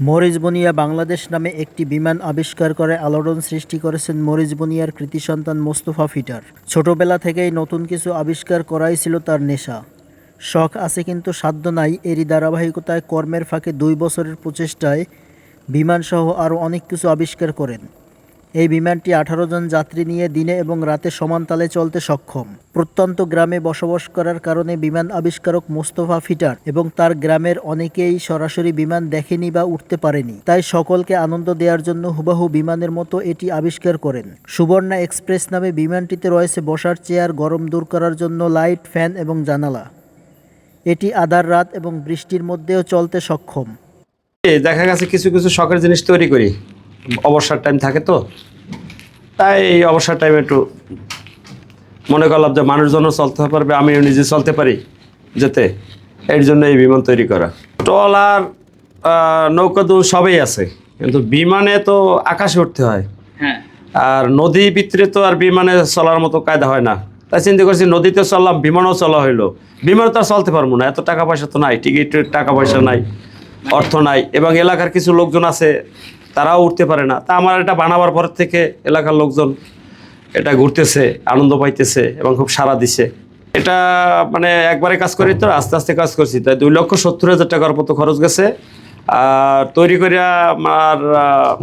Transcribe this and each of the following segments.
মরিচ বনিয়া বাংলাদেশ নামে একটি বিমান আবিষ্কার করে আলোড়ন সৃষ্টি করেছেন মরিজ বনিয়ার কৃতি সন্তান মোস্তফা ফিটার। ছোটবেলা থেকেই নতুন কিছু আবিষ্কার করাই ছিল তার নেশা। শখ আছে কিন্তু সাধ্য নাই, এরই ধারাবাহিকতায় কর্মের ফাঁকে দুই বছরের প্রচেষ্টায় বিমানসহ আরও অনেক কিছু আবিষ্কার করেন। এই বিমানটি আঠারো জন যাত্রী নিয়ে দিনে এবং রাতে সমান তালে চলতে সক্ষম। প্রত্যন্ত গ্রামে বসবাস করার কারণে বিমান আবিষ্কারক মোস্তফা ফিটার এবং তার গ্রামের অনেকেই সরাসরি বিমান দেখেনি বা উঠতে পারেনি। তাই সকলকে আনন্দ দেওয়ার জন্য হুবাহু বিমানের মতো এটি আবিষ্কার করেন। সুবর্ণা এক্সপ্রেস নামে বিমানটিতে রয়েছে বসার চেয়ার, গরম দূর করার জন্য লাইট, ফ্যান এবং জানালা। এটি আধার রাত এবং বৃষ্টির মধ্যেও চলতে সক্ষম। দেখা গেছে কিছু কিছু শখের জিনিস তৈরি করি। অবসর টাইম থাকে তো। তাই এই অবসর টাইমে একটু মনে করলাম যে মানুষজনও চলতে পারবে আমিও নিজে চলতে পারি যেতে। এর জন্য এই বিমান তৈরি করা। ট্রলার নৌকা তো সবই আছে কিন্তু বিমানে তো আকাশে উঠতে হয়। হ্যাঁ। আর নদী ভিতরে তো আর বিমানে চলার মতো কায়দা হয় না। তাই চিন্তা করছি নদীতে চললাম বিমানও চলা হইল। বিমানে তো আর চলতে পারব না এত টাকা পয়সা তো নাই টিকিটের টাকা পয়সা নাই অর্থ নাই এবং এলাকার কিছু লোকজন আছে তারাও উঠতে পারে না। তা আমার এটা বানাবার পর থেকে এলাকার লোকজন এটা ঘুরতেছে, আনন্দ পাইতেছে এবং খুব সাড়া দিছে। এটা মানে একবারে কাজ করি তো, আস্তে আস্তে কাজ করছি। তাই দুই লক্ষ সত্তর হাজার টাকার মতো খরচ গেছে। আর তৈরি করিয়া আমার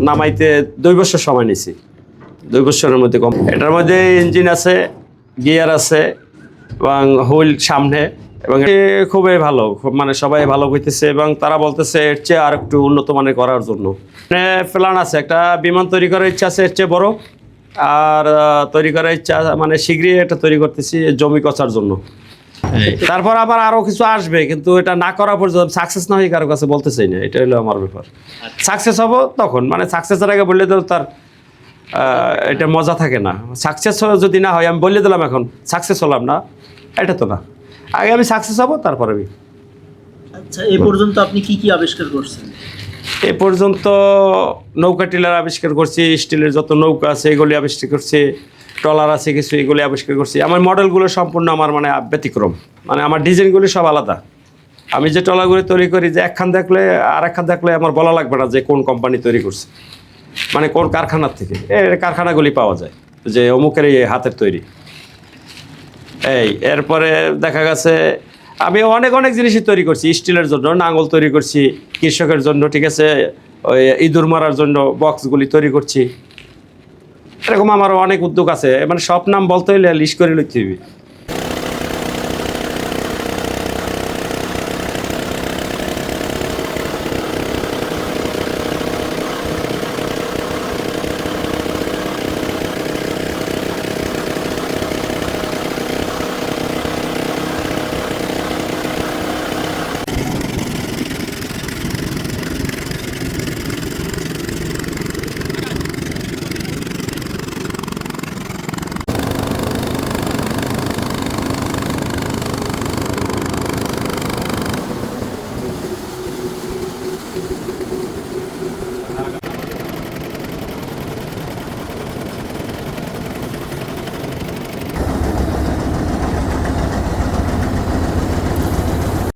নামাইতে দুই বছর সময় নিছি। দুই বছরের মধ্যে কম। এটার মধ্যে ইঞ্জিন আছে, গিয়ার আছে এবং হুইল সামনে। এবং এ খুবই ভালো খুব মানে সবাই ভালো হইতেছে এবং তারা বলতেছে এর চেয়ে আর একটু উন্নত মানের করার জন্য। প্ল্যান আছে একটা বিমান তৈরি করার ইচ্ছা আছে এর চেয়ে বড়। আর তৈরি করার ইচ্ছা মানে শীঘ্রই এটা তৈরি করতেছি জমি কচার জন্য। তারপর আবার আরও কিছু আসবে কিন্তু এটা না করা পর্যন্ত সাকসেস না হয়ে কারও কাছে বলতে চাই না এটা হলো আমার ব্যাপার। সাকসেস হব তখন মানে সাকসেসের আগে বললে তো তার এটা মজা থাকে না। সাকসেস যদি না হয় আমি বলে দিলাম এখন সাকসেস হলাম না এটা তো না। আগে আমি সাকসেস হব তারপরে আমি। আচ্ছা এ পর্যন্ত আপনি কি কি আবিষ্কার করছেন? এ পর্যন্ত নৌকা টিলার আবিষ্কার করছি স্টিলের যত নৌকা আছে এগুলি আবিষ্কার করছি ট্রলার আছে কিছু এগুলি আবিষ্কার করছি। আমার মডেলগুলো সম্পূর্ণ আমার মানে ব্যতিক্রম। মানে আমার ডিজাইনগুলি সব আলাদা। আমি যে ট্রলারগুলি তৈরি করি যে একখান দেখলে আর একখান দেখলে আমার বলা লাগবে না যে কোন কোম্পানি তৈরি করছে। মানে কোন কারখানার থেকে। এর কারখানাগুলি পাওয়া যায় যে অমুকের এই হাতের তৈরি। এই, এরপরে দেখা গেছে, আমি অনেক অনেক জিনিসই তৈরি করছি, স্টিলের জন্য, নাঙ্গল তৈরি করছি, কৃষকের জন্য, ঠিক আছে, ওই ইঁদুর মারার জন্য বক্সগুলি তৈরি করছি। এরকম আমার অনেক উদ্যোগ আছে মানে সব নাম বলতে হইলে লিস্ট করে লইতে হবে